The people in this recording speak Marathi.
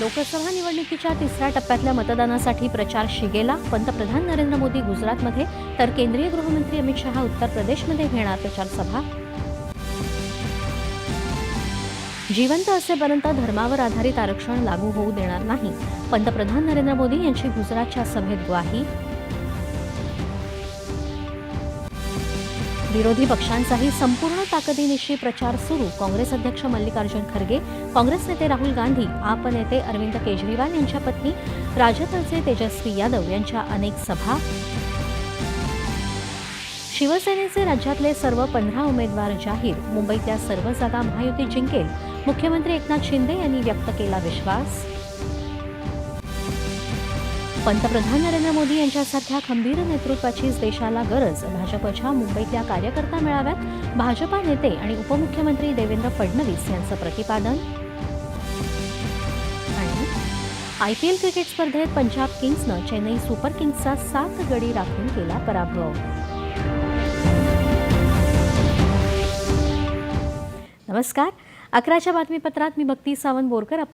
लोकसभा निवडणुकीच्या तिसऱ्या टप्प्यातल्या मतदानासाठी प्रचार शिगेला पंतप्रधान नरेंद्र मोदी गुजरातमध्ये तर केंद्रीय गृहमंत्री अमित शहा उत्तर प्रदेशमध्ये घेणार प्रचारसभा जिवंत असेपर्यंत धर्मावर आधारित आरक्षण लागू होऊ देणार नाही. पंतप्रधान नरेंद्र मोदी यांची गुजरातच्या सभेत ग्वाही विरोधी पक्षांचाही संपूर्ण ताकदीनिशी प्रचार सुरू. काँग्रेस अध्यक्ष मल्लिकार्जुन खरगे काँग्रेस नेते राहुल गांधी आप नेते अरविंद केजरीवाल यांच्या पत्नी राजदचे तेजस्वी यादव यांच्या अनेक सभा. शिवसेनेचे राज्यातले सर्व पंधरा उमेदवार जाहीर. मुंबईतल्या सर्व जागा महायुती जिंकेल. मुख्यमंत्री एकनाथ शिंदे यांनी व्यक्त केला विश्वास. पंतप्रधान नरेंद्र मोदी यांच्यासारख्या खंबीर नेतृत्वाचीच देशाला गरज. भाजपच्या मुंबईतल्या कार्यकर्ता मेळाव्यात भाजपा नेते आणि उपमुख्यमंत्री देवेंद्र फडणवीस यांचं प्रतिपादन. आणि आय पी एल क्रिकेट स्पर्धेत पंजाब किंग्सनं चेन्नई सुपर किंग्सचा सात गडी राखून केला पराभव. नमस्कार. अकराच्या बातमीपत्रात मी भक्ती सावंत बोरकर.